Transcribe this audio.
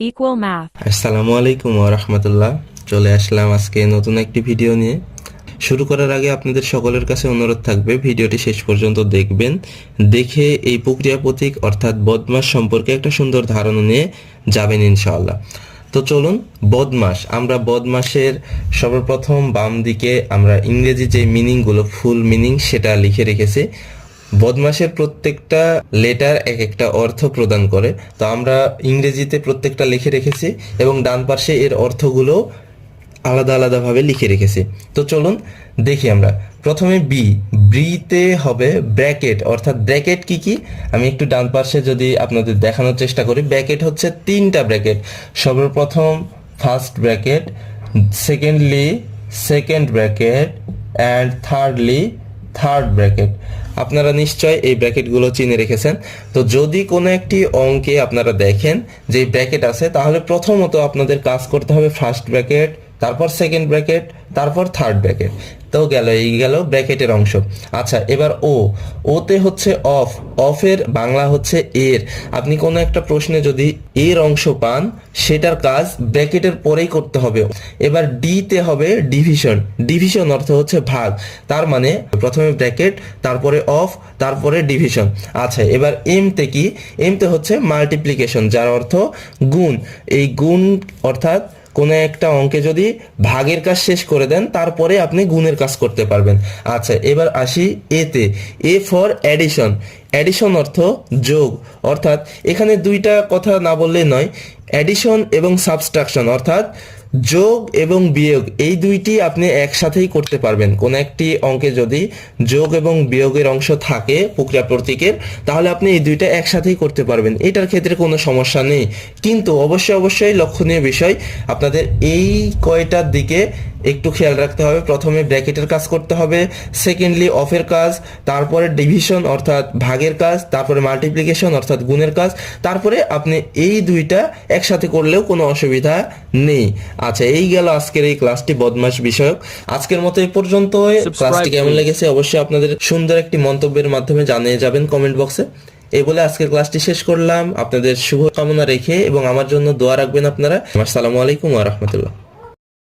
Equal math. আসসালামু আলাইকুম রহমতুল্লাহ। চলে আসলাম আজকে নতুন একটি ভিডিও নিয়ে। শুরু করার আগে আপনাদের সকলের কাছে অনুরোধ থাকবে, ভিডিওটি শেষ পর্যন্ত দেখবেন। দেখে এই প্রক্রিয়া প্রতীক অর্থাৎ বদমাস সম্পর্কে একটা সুন্দর ধারণা নিয়ে যাবেন ইনশাআল্লাহ। তো চলুন, বদমাস। আমরা বদমাসের সর্বপ্রথম বাম দিকে আমরা ইংরেজি যে মিনিংগুলো ফুল মিনিং সেটা লিখে রেখেছি। বদমাসের প্রত্যেকটা লেটার এক একটা অর্থ প্রদান করে। তো আমরা ইংরেজিতে প্রত্যেকটা লিখে রেখেছি এবং ডান পাশে এর অর্থগুলো আলাদা আলাদাভাবে লিখে রেখেছি। তো চলুন দেখি আমরা। প্রথমে বি ব্রিতে হবে ব্র্যাকেট অর্থাৎ ব্র্যাকেট কি কি? আমি একটু ডান পাশে যদি আপনাদের দেখানোর চেষ্টা করি ব্র্যাকেট হচ্ছে তিনটা ব্র্যাকেট সর্বপ্রথম first bracket secondly second bracket and thirdly third bracket আপনারা নিশ্চয় এই ব্র্যাকেটগুলো চিনে রেখেছেন। তো যদি কোনো একটি অঙ্কে আপনারা দেখেন যে ব্র্যাকেট আছে, তাহলে প্রথমত আপনাদের কাজ করতে হবে ফার্স্ট ব্র্যাকেট তারপর সেকেন্ড ব্র্যাকেট তারপর থার্ড ব্র্যাকেট তো গেল, এই গেল ব্র্যাকেটের অংশ। আচ্ছা এবার ও ওতে হচ্ছে অফ অফের বাংলা হচ্ছে এর। আপনি কোনো একটা প্রশ্নে যদি এর অংশ পান, সেটার কাজ ব্র্যাকেটের পরেই করতে হবে। এবার ডিতে হবে ডিভিশন ডিভিশন অর্থ হচ্ছে ভাগ। তার মানে প্রথমে ব্র্যাকেট তারপরে অফ তারপরে ডিভিশন আচ্ছা এবার এমতে কি? এমতে হচ্ছে মাল্টিপ্লিকেশন যার অর্থ গুণ। এই গুণ অর্থাৎ কোনো একটা অঙ্কে যদি ভাগের কাজ শেষ করে দেন, তারপরে আপনি গুণের কাজ করতে পারবেন। আচ্ছা এবার আসি এতে এ ফর অ্যাডিশন অ্যাডিশন অর্থ যোগ। অর্থাৎ এখানে দুইটা কথা না বললে নয়। অ্যাডিশন এবং সাবস্ট্রাকশন অর্থাৎ যোগ এবং বিয়োগ, এই দুইটি আপনি একসাথেই করতে পারবেন। কোন একটি অঙ্কে যদি যোগ এবং বিয়োগের অংশ থাকে প্রক্রিয়া প্রতীকের, তাহলে আপনি এই দুইটা একসাথেই করতে পারবেন। এটার ক্ষেত্রে কোনো সমস্যা নেই। কিন্তু অবশ্যই অবশ্যই লক্ষণীয় বিষয়, আপনাদের এই কয়টার দিকে একটু খেয়াল রাখতে হবে। প্রথমে ব্র্যাকেটের কাজ করতে হবে। সেকেন্ডলি অফের কাজ। তারপরে ডিভিশন অর্থাৎ ভাগের কাজ। তারপরে মাল্টিপ্লিকেশন অর্থাৎ গুণের কাজ। তারপরে আপনি এই দুইটা একসাথে করলেও কোনো অসুবিধা নেই। আচ্ছা এই গেল আজকের এই ক্লাসটি বদমাস বিষয়ক। আজকের মতো এই পর্যন্ত ক্লাসটি কেমন লেগেছে অবশ্যই আপনাদের সুন্দর একটি মন্তব্যের মাধ্যমে জানিয়ে যাবেন কমেন্ট বক্সে এই বলে আজকের ক্লাসটি শেষ করলাম। আপনাদের শুভ কামনা রেখে এবং আমার জন্য দোয়া রাখবেন আপনারা। আসসালামু আলাইকুম ওয়া রাহমাতুল্লাহ।